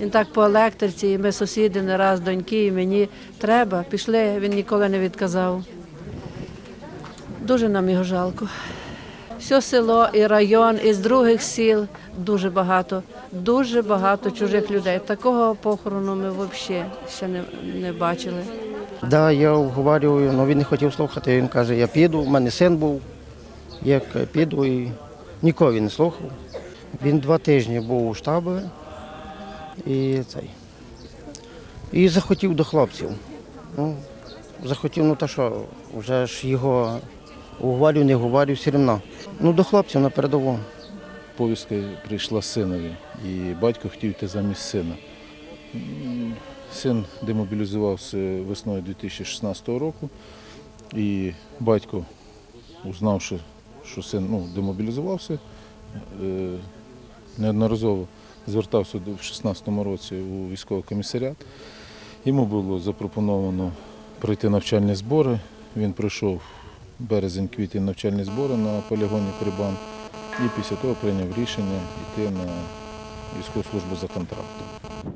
Він так по електриці, і ми сусіди не раз, доньки, і мені треба. Пішли, він ніколи не відказав. Дуже нам його жалко. Все село і район, і з других сіл дуже багато, дуже багато чужих людей. Такого похорону ми взагалі ще не не бачили. Так, да, я обговорюю, але він не хотів слухати. Він каже, я піду, у мене син був, як піду і нікого він не слухав. Він два тижні був у штабі і цей. І захотів до хлопців. Ну, захотів, ну та що, вже ж його уговорю, не говорю, все одно. Ну, до хлопців на передову. Повістка прийшла синові, і батько хотів йти замість сина. Син демобілізувався весною 2016 року, і батько, узнавши, що син ну, демобілізувався, е, неодноразово звертався в 2016 році у військовий комісаріат. Йому було запропоновано пройти навчальні збори. Він пройшов березень-квітень навчальні збори на полігоні Крибан. І після того прийняв рішення йти на військову службу за контрактом.